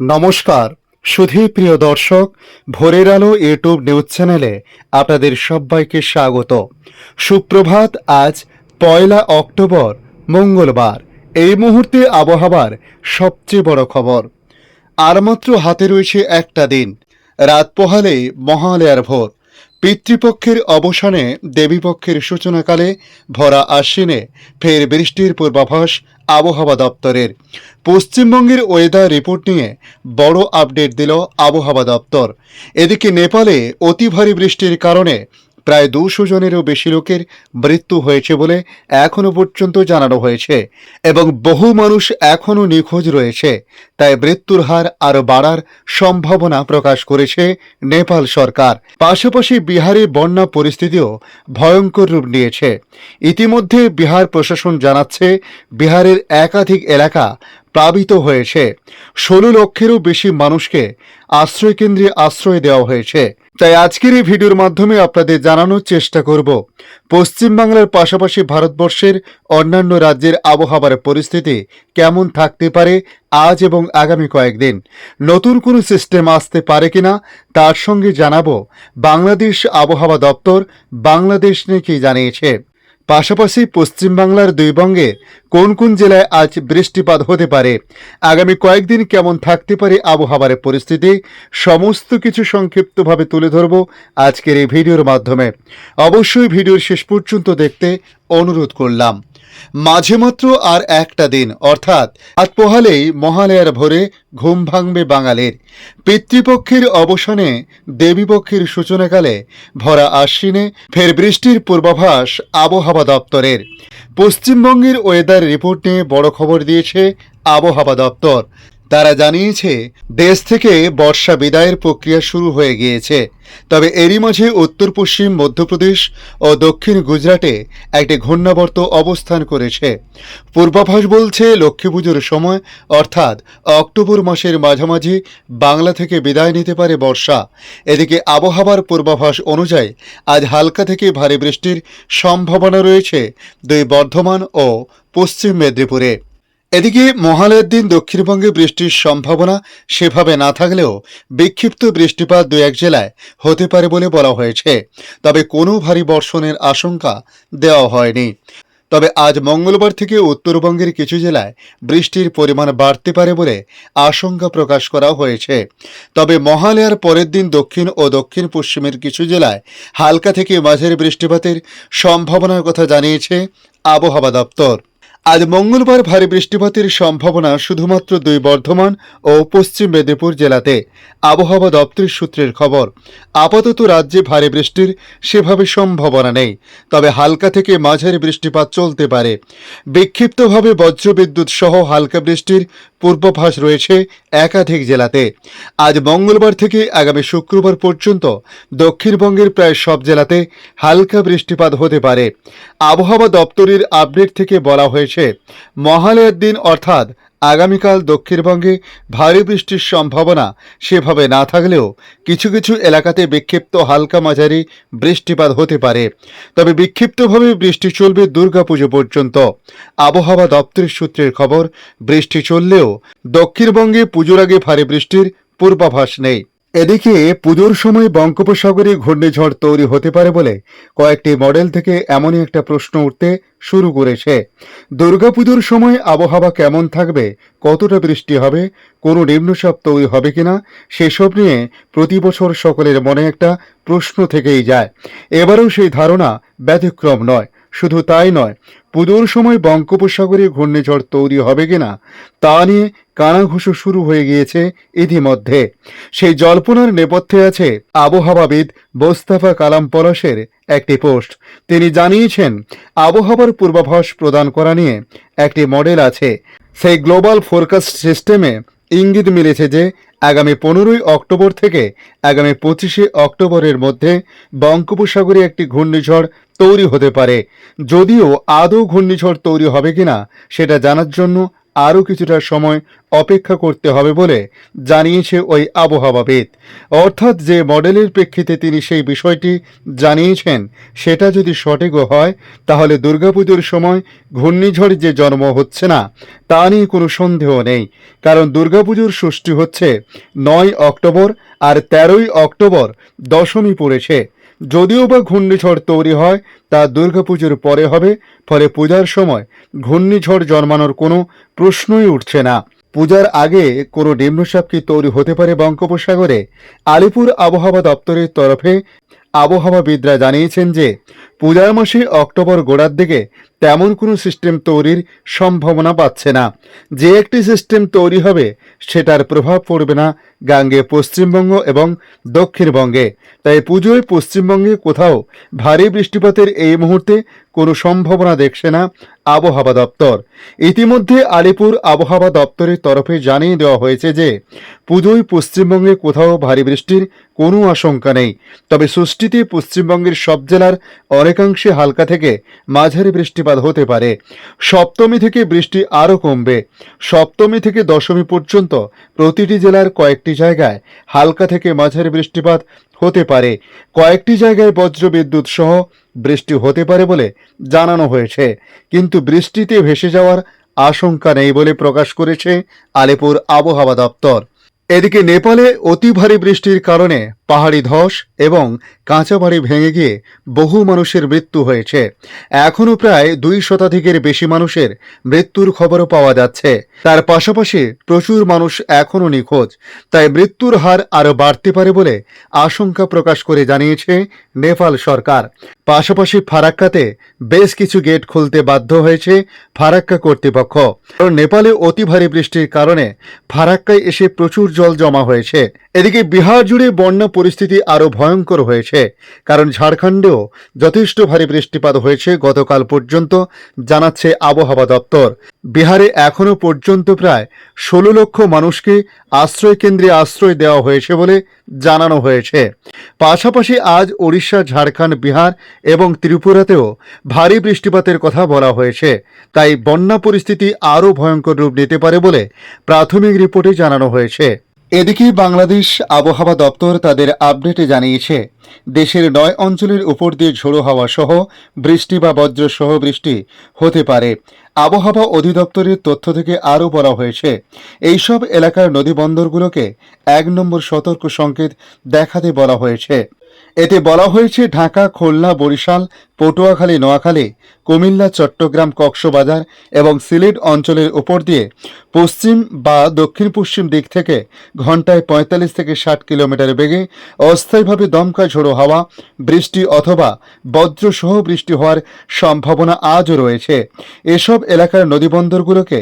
নমস্কার, সুধী প্রিয় দর্শক, ভোরের আলো ইউটিউব নিউজ চ্যানেলে আপনাদের সবাইকে স্বাগত। সুপ্রভাত, আজ পয়লা অক্টোবর, মঙ্গলবার। এই মুহূর্তে আবহাওয়ার সবচেয়ে বড় খবর। আর মাত্র হাতে রয়েছে একটা দিন, রাত পোহালে মহালয়ার ভোর। পিতৃপক্ষের অবসানে দেবীপক্ষের সূচনাকালে ভরা আশ্বিনে ফের বৃষ্টির পূর্বাভাস আবহাওয়া দপ্তরের। পশ্চিমবঙ্গের ওয়েদার রিপোর্ট নিয়ে বড় আপডেট দিল আবহাওয়া দপ্তর। এদিকে নেপালে অতি ভারী বৃষ্টির কারণে প্রায় দুশো জনেরও বেশি লোকের মৃত্যু হয়েছে বলে এখনও পর্যন্ত জানানো হয়েছে। এবং বহু মানুষ এখনও নিখোঁজ রয়েছে। তাই মৃত্যুর হার আরও বাড়ার সম্ভাবনা প্রকাশ করেছে নেপাল সরকার। পাশাপাশি বিহারে বন্যা পরিস্থিতিও ভয়ঙ্কর রূপ নিয়েছে। ইতিমধ্যে বিহার প্রশাসন জানাচ্ছে, বিহারের একাধিক এলাকা প্লাবিত হয়েছে। ষোলো লক্ষেরও বেশি মানুষকে আশ্রয়কেন্দ্রে আশ্রয় দেওয়া হয়েছে। তাই আজকের এই ভিডিওর মাধ্যমে আপনাদের জানানোর চেষ্টা করব, পশ্চিমবাংলার পাশাপাশি ভারতবর্ষের অন্যান্য রাজ্যের আবহাওয়ার পরিস্থিতি কেমন থাকতে পারে আজ এবং আগামী কয়েকদিন, নতুন কোনো সিস্টেম আসতে পারে কিনা তার সঙ্গে জানাব বাংলাদেশ আবহাওয়া দপ্তর, বাংলাদেশ নিয়ে কি জানিয়েছে। পাশাপাশি পশ্চিমবাংলার দুই বঙ্গে কোন কোন জেলায় আজ বৃষ্টিপাত হতে পারে? আগামী কয়েকদিন কেমন থাকতে পারে আবহাওয়ার পরিস্থিতি? সমস্ত কিছু সংক্ষিপ্তভাবে তুলে ধরব আজকের এই ভিডিওর মাধ্যমে। অবশ্যই ভিডিওর শেষ পর্যন্ত দেখতে অনুরোধ করলাম। মাঝে মাত্র আর একটা দিন, অর্থাৎ আজ পোহালেই মহালয়ার ভোরে ঘুম ভাঙবে বাঙালির। পিতৃপক্ষের অবসানে দেবীপক্ষের সূচনাকালে ভরা আশ্বিনে ফের বৃষ্টির পূর্বাভাস আবহাওয়া দপ্তরের। পশ্চিমবঙ্গের ওয়েদার রিপোর্ট নিয়ে বড় খবর দিয়েছে আবহাওয়া দপ্তর। তারা জানিয়েছে, দেশ থেকে বর্ষা বিদায়ের প্রক্রিয়া শুরু হয়ে গিয়েছে। তবে এরই মাঝে উত্তর, পশ্চিম, মধ্যপ্রদেশ ও দক্ষিণ গুজরাটে একটি ঘূর্ণাবর্ত অবস্থান করেছে। পূর্বাভাস বলছে, লক্ষ্মী পুজোর সময়, অর্থাৎ অক্টোবর মাসের মাঝামাঝি, বাংলা থেকে বিদায় নিতে পারে বর্ষা। এদিকে আবহাওয়ার পূর্বাভাস অনুযায়ী, আজ হালকা থেকে ভারী বৃষ্টির সম্ভাবনা রয়েছে দুই বর্ধমান ও পশ্চিম মেদিনীপুরে। এদিকে মহালয়ের দিন দক্ষিণবঙ্গে বৃষ্টির সম্ভাবনা সেভাবে না থাকলেও বিক্ষিপ্ত বৃষ্টিপাত দু এক জেলায় হতে পারে বলে বলা হয়েছে। তবে কোনো ভারী বর্ষণের আশঙ্কা দেওয়া হয়নি। তবে আজ মঙ্গলবার থেকে উত্তরবঙ্গের কিছু জেলায় বৃষ্টির পরিমাণ বাড়তে পারে বলে আশঙ্কা প্রকাশ করা হয়েছে। তবে মহালয়ার পরের দিন দক্ষিণ ও দক্ষিণ পশ্চিমের কিছু জেলায় হালকা থেকে মাঝের বৃষ্টিপাতের সম্ভাবনার কথা জানিয়েছে আবহাওয়া দপ্তর। আজ মঙ্গলবার ভারী বৃষ্টিপাতের সম্ভাবনা শুধুমাত্র দুই বর্ধমান ও পশ্চিম মেদিনীপুর জেলাতে। আবহাওয়া দপ্তরের সূত্রের খবর, আপাতত রাজ্যে ভারী বৃষ্টির সেভাবে সম্ভাবনা নেই, তবে হালকা থেকে মাঝারি বৃষ্টিপাত চলতে পারে। বিক্ষিপ্তভাবে বজ্রবিদ্যুৎ সহ হালকা বৃষ্টির পূর্বাভাস রয়েছে একাধিক জেলাতে। আজ মঙ্গলবার থেকে আগামী শুক্রবার পর্যন্ত দক্ষিণবঙ্গের প্রায় সব জেলাতে হালকা বৃষ্টিপাত হতে পারে। আবহাওয়া দপ্তরের আপডেট থেকে বলা হয়েছে, মহালয়ার দিন অর্থাৎ আগামীকাল দক্ষিণবঙ্গে ভারী বৃষ্টির সম্ভাবনা সেভাবে না থাকলেও কিছু কিছু এলাকাতে বিক্ষিপ্ত হালকা মাঝারি বৃষ্টিপাত হতে পারে। তবে বিক্ষিপ্তভাবে বৃষ্টি চলবে দুর্গাপুজো পর্যন্ত। আবহাওয়া দপ্তরের সূত্রের খবর, বৃষ্টি চললেও দক্ষিণবঙ্গে পুজোর আগে ভারী বৃষ্টির পূর্বাভাস নেই। এদিকে পুজোর সময় বঙ্গোপসাগরে ঘূর্ণিঝড় তৈরি হতে পারে বলে কয়েকটি মডেল থেকে এমনই একটা প্রশ্ন উঠতে শুরু করেছে। দুর্গাপুজোর সময় আবহাওয়া কেমন থাকবে, কতটা বৃষ্টি হবে, কোনো নিম্নচাপ তৈরি হবে কিনা, সেসব নিয়ে প্রতি বছর সকলের মনে একটা প্রশ্ন থেকেই যায়। এবারেও সেই ধারণা ব্যতিক্রম নয়, শুধু তাই নয় পুজোর সময় বঙ্গোপসাগরে ঘূর্ণিঝড় তৈরি হবে কিনা, তা নিয়ে কানাঘুষো শুরু হয়ে গিয়েছে ইতিমধ্যে। সেই জল্পনার নেপথ্যে আছে আবহাওয়াবিদ মোস্তাফা কালাম পলাশের একটি পোস্ট। তিনি জানিয়েছেন, আবহাওয়ার পূর্বাভাস প্রদান করা নিয়ে একটি মডেল আছে। সেই গ্লোবাল ফোরকাস্ট সিস্টেমে ইঙ্গিত মিলেছে যে, আগামী পনেরোই অক্টোবর থেকে আগামী পঁচিশে অক্টোবরের মধ্যে বঙ্গোপসাগরে একটি ঘূর্ণিঝড় তৈরি হতে পারে। যদিও আদৌ ঘূর্ণিঝড় তৈরি হবে কিনা, সেটা জানার জন্য আরও কিছুটা সময় অপেক্ষা করতে হবে বলে জানিয়েছে ওই আবহাওয়াবিদ অর্থাৎ যে মডেলের প্রেক্ষিতে তিনি সেই বিষয়টি জানিয়েছেন, সেটা যদি সঠিকও হয়, তাহলে দুর্গাপুজোর সময় ঘূর্ণিঝড় যে জন্ম হচ্ছে না, তা নিয়ে কোনো সন্দেহ নেই। কারণ দুর্গাপুজোর ষষ্ঠী হচ্ছে নয় অক্টোবর আর তেরোই অক্টোবর দশমী পড়েছে। যদিও বা ঘূর্ণিঝড় তৈরি হয়, তা দুর্গাপুজোর পরে হবে, ফলে পূজার সময় ঘূর্ণিঝড় জন্মানোর কোনো প্রশ্নই উঠছে না। পূজার আগে কোনো নিম্নচাপ কি তৈরি হতে পারে বঙ্গোপসাগরে? আলিপুর আবহাওয়া দপ্তরের তরফে আবহাওয়াবিদরা জানিয়েছেন যে পূজার মাসে অক্টোবর গোড়ার দিকে তেমন কোনো সিস্টেম তৈরির সম্ভাবনা পাচ্ছে না। যে একটি সিস্টেম তৈরি হবে, সেটার প্রভাব পড়বে না গাঙ্গে পশ্চিমবঙ্গ এবং দক্ষিণবঙ্গে। তাই পুজোয় পশ্চিমবঙ্গে কোথাও ভারী বৃষ্টিপাতের এই মুহূর্তে কোনো সম্ভাবনা দেখছে না আবহাওয়া দপ্তর। ইতিমধ্যে আলিপুর আবহাওয়া দপ্তরের তরফে জানিয়ে দেওয়া হয়েছে যে, পুজোয় পশ্চিমবঙ্গে কোথাও ভারী বৃষ্টির কোনো আশঙ্কা নেই। তবে ষষ্ঠীতে পশ্চিমবঙ্গের সব জেলার অনেকাংশে হালকা থেকে মাঝারি বৃষ্টিপাত হতে পারে। সপ্তমী থেকে বৃষ্টি আরও কমবে। সপ্তমী থেকে দশমী পর্যন্ত প্রতিটি জেলার কয়েকটি জায়গায় হালকা থেকে মাঝারি বৃষ্টিপাত হতে পারে। কয়েকটি জায়গায় বজ্রবিদ্যুৎ সহ বৃষ্টি হতে পারে বলে জানানো হয়েছে। কিন্তু বৃষ্টিতে ভেসে যাওয়ার আশঙ্কা নেই বলে প্রকাশ করেছে আলিপুর আবহাওয়া দপ্তর। এদিকে নেপালে অতি ভারী বৃষ্টির কারণে পাহাড়ি ধস এবং কাঁচা বাড়ি ভেঙে গিয়ে বহু মানুষের মৃত্যু হয়েছে। এখনও প্রায় দুই শতাধিকের বেশি মানুষের মৃত্যুর খবরও পাওয়া যাচ্ছে। তার পাশাপাশি প্রচুর মানুষ এখনও নিখোঁজ। তাই মৃত্যুর হার আরও বাড়তে পারে বলে আশঙ্কা প্রকাশ করে জানিয়েছে নেপাল সরকার। পাশাপাশি ফারাক্কাতে বেশ কিছু গেট খুলতে বাধ্য হয়েছে ফারাক্কা কর্তৃপক্ষ। কারণ নেপালে অতি ভারী বৃষ্টির কারণে ফারাক্কায় এসে প্রচুর জল জমা হয়েছে। এদিকে বিহার জুড়ে বন্যা পরিস্থিতি আরও ভয়ঙ্কর হয়েছে। কারণ ঝাড়খণ্ডেও যথেষ্ট ভারী বৃষ্টিপাত হয়েছে গতকাল পর্যন্ত, জানাচ্ছে আবহাওয়া দপ্তর। বিহারে এখনও পর্যন্ত প্রায় ষোলো লক্ষ মানুষকে আশ্রয় কেন্দ্রে আশ্রয় দেওয়া হয়েছে বলে জানানো হয়েছে। পাশাপাশি আজ ওড়িশা, ঝাড়খণ্ড, বিহার এবং ত্রিপুরাতেও ভারী বৃষ্টিপাতের কথা বলা হয়েছে। তাই বন্যা পরিস্থিতি আরও ভয়ঙ্কর রূপ নিতে পারে বলে প্রাথমিক রিপোর্টে জানানো হয়েছে। এদিকে বাংলাদেশ আবহাওয়া দপ্তর তাদের আপডেটে জানিয়েছে, দেশের নয় অঞ্চলের উপর দিয়ে ঝোড়ো হাওয়া সহ বৃষ্টি বা বজ্র সহ বৃষ্টি হতে পারে। আবহাওয়া অধিদপ্তরের তথ্য থেকে আরও বলা হয়েছে, এইসব এলাকার নদী বন্দরগুলোকে এক নম্বর সতর্ক সংকেত দেখাতে বলা হয়েছে। এতে বলা হয়েছে, ঢাকা, খুলনা, বরিশাল, পটুয়াখালী, নোয়াখালী, কুমিল্লা, চট্টগ্রাম, কক্সবাজার এবং সিলেট অঞ্চলের উপর দিয়ে পশ্চিম বা দক্ষিণ পশ্চিম দিক থেকে ঘন্টায় পঁয়তাল্লিশ থেকে ষাট কিলোমিটার বেগে অস্থায়ীভাবে দমকা ঝোড়ো হাওয়া, বৃষ্টি অথবা বজ্রসহ বৃষ্টি হওয়ার সম্ভাবনা আজও রয়েছে। এসব এলাকার নদীবন্দরগুলোকে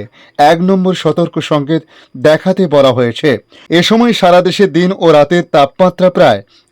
এক নম্বর সতর্ক সংকেত দেখাতে বলা হয়েছে। এ সময় সারা দেশে দিন ও রাতের তাপমাত্রা প্রায়